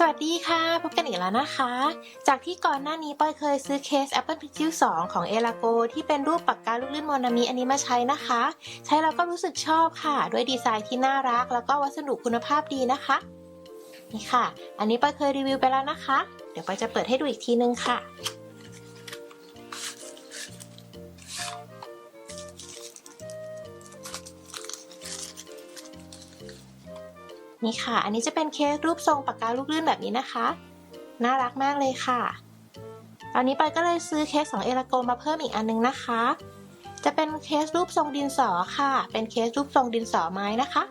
สวัสดีค่ะ พบกันอีกแล้วนะคะ จากที่ก่อนหน้านี้ปอยเคยซื้อเคส Apple Pencil 2 ของ e l a g o ที่เป็นรูปปากกาลูกลื่นโมนามิอันนี้มาใช้นะคะ ใช้แล้วก็รู้สึกชอบค่ะ ด้วยดีไซน์ที่น่ารัก แล้วก็วัสดุคุณภาพดีนะคะ นี่ค่ะ อันนี้ปอยเคยรีวิวไปแล้วนะคะ เดี๋ยวปอยจะเปิดให้ดูอีกทีนึงค่ะ นี่ค่ะ อันนี้จะเป็นเคสรูปทรงปากกาลูกลื่นแบบนี้นะคะ น่ารักมากเลยค่ะ ตอนนี้ปอยก็เลยซื้อเคสของเอลโกมาเพิ่มอีกอันนึงนะคะ จะเป็นเคสรูปทรงดินสอค่ะ เป็นเคสรูปทรงดินสอไม้นะคะ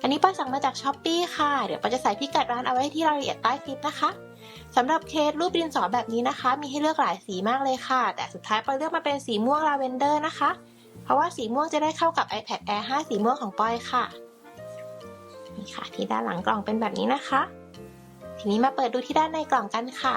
อันนี้ปอยสั่งมาจากช้อปปี้ค่ะ เดี๋ยวปอยจะใส่พิกัดร้านเอาไว้ที่รายละเอียดใต้คลิปนะคะสำหรับเคสรูปดินสอแบบนี้นะคะ มีให้เลือกหลายสีมากเลยค่ะ แต่สุดท้ายปอยเลือกมาเป็นสีม่วงลาเวนเดอร์นะคะ เพราะว่าสีม่วงจะได้เข้ากับ iPad Air 5 สีม่วงของปอยค่ะ นี่ค่ะ ที่ด้านหลังกล่องเป็นแบบนี้นะคะ ทีนี้มาเปิดดูที่ด้านในกล่องกันค่ะ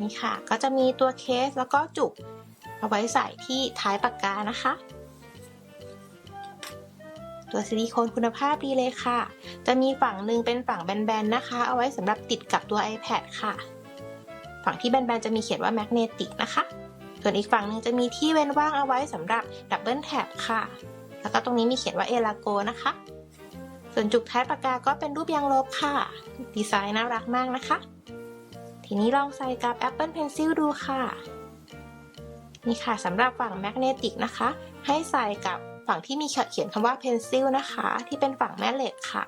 นี่ค่ะ ก็จะมีตัวเคสแล้วก็จุกเอาไว้ใส่ที่ท้ายปากกานะคะ ตัวซิลิโคนคุณภาพดีเลยค่ะ จะมีฝั่งหนึ่งเป็นฝั่งแบนๆนะคะ เอาไว้สำหรับติดกับตัว iPad ค่ะ ฝั่งที่แบนๆจะมีเขียนว่าแมกเนติกนะคะ ส่วนอีกฝั่งหนึ่งจะมีที่เว้นว่างเอาไว้สำหรับดับเบิลแท็บค่ะ แล้วก็ตรงนี้มีเขียนว่าเอลาโกนะคะ ส่วนจุกท้ายปากกาก็เป็นรูปยางลบค่ะ ดีไซน์น่ารักมากนะคะ ทีนี้ลองใส่กับ Apple Pencil ดูค่ะนี่ค่ะสำหรับฝั่งแมกเนติกนะคะ ให้ใส่กับ ฝั่งที่มีเขียนคำว่า pencil นะคะ ที่เป็นฝั่งแม่เหล็กค่ะ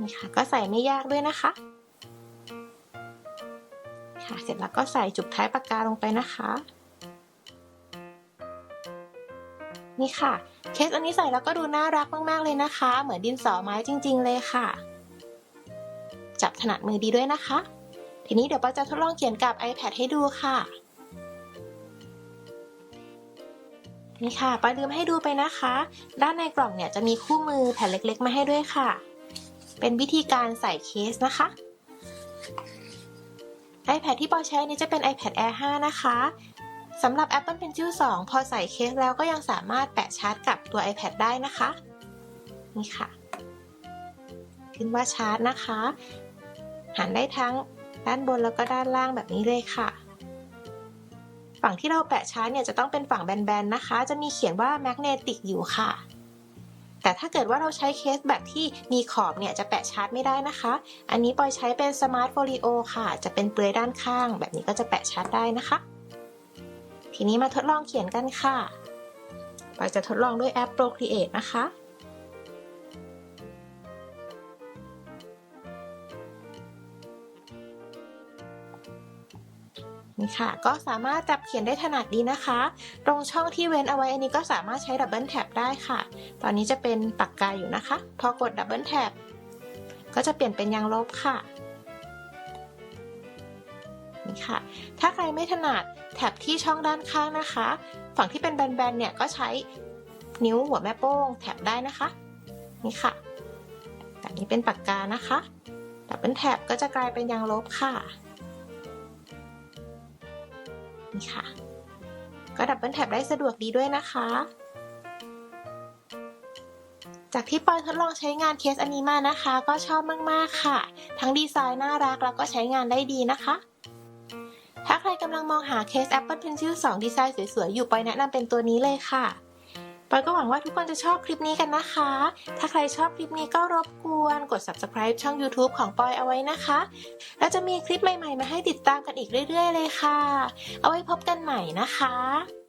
นี่ค่ะ ก็ใส่ไม่ยากด้วยนะคะ ค่ะ เสร็จแล้วก็ใส่จุกท้ายปากกาลงไปนะคะ นี่ค่ะ เคสอันนี้ใส่แล้วก็ดูน่ารักมาก ๆ เลยนะคะ เหมือนดินสอไม้จริง ๆ เลยค่ะ จับถนัดมือดีด้วยนะคะทีนี้เดี๋ยวปาจะทดลองเขียนกับ iPad ให้ดูค่ะ นี่ค่ะปาลืมให้ดูไปนะคะ ด้านในกล่องเนี่ยจะมีคู่มือแผ่นเล็ก ๆ มาให้ด้วยค่ะ เป็นวิธีการใส่เคสนะคะ iPad ที่ปอใช้นี้จะเป็น iPad Air 5 นะคะสำหรับ Apple Pencil 2 พอใส่เคสแล้วก็ยังสามารถแปะชาร์จกับตัว iPad ได้นะคะ นี่ค่ะ ขึ้นว่าชาร์จนะคะ หันได้ทั้งด้านบนแล้วก็ด้านล่างแบบนี้เลยค่ะ ฝั่งที่เราแปะชาร์จเนี่ยจะต้องเป็นฝั่งแบนๆนะคะ จะมีเขียนว่าแมกเนติกอยู่ค่ะ แต่ถ้าเกิดว่าเราใช้เคสแบบที่มีขอบเนี่ยจะแปะชาร์จไม่ได้นะคะ อันนี้ปอยใช้เป็น Smart Folio ค่ะ จะเป็นเปลือยด้านข้าง แบบนี้ก็จะแปะชาร์จได้นะคะ ทีนี้มาทดลองเขียนกันค่ะปอยจะทดลองด้วยแอป Procreate นะคะ นี่ค่ะ ก็สามารถจับเขียนได้ถนัดดีนะคะ ตรงช่องที่เว้นเอาไว้อันนี้ก็สามารถใช้ดับเบิลแท็บได้ค่ะ ตอนนี้จะเป็นปากกาอยู่นะคะ พอกดดับเบิลแท็บก็จะเปลี่ยนเป็นยางลบค่ะนี่ค่ะ ถ้าใครไม่ถนัดแท็บที่ช่องด้านข้างนะคะ ฝั่งที่เป็นแบนๆเนี่ยก็ใช้นิ้วหัวแม่โป้งแท็บได้นะคะ นี่ค่ะแบบนี้เป็นปากกานะคะดับเบิลแท็บก็จะกลายเป็นยางลบค่ะ นี่ค่ะ ก็ดับเบิลแท็บได้สะดวกดีด้วยนะคะ จากที่ปอยทดลองใช้งานเคสอันนี้มานะคะ ก็ชอบมากๆค่ะ ทั้งดีไซน์น่ารักแล้วก็ใช้งานได้ดีนะคะ ถ้าใครกำลังมองหาเคส Apple Pencil 2 ดีไซน์สวยๆ อยู่ปอยแนะนำเป็นตัวนี้เลยค่ะ ปอยก็หวังว่าทุกคนจะชอบคลิปนี้กันนะคะ ถ้าใครชอบคลิปนี้ก็รบกวนกด subscribe ช่อง YouTube ของปอยเอาไว้นะคะ แล้วจะมีคลิปใหม่ๆ มาให้ติดตามกันอีกเรื่อย ๆ เลยค่ะ เอาไว้พบกันใหม่นะคะ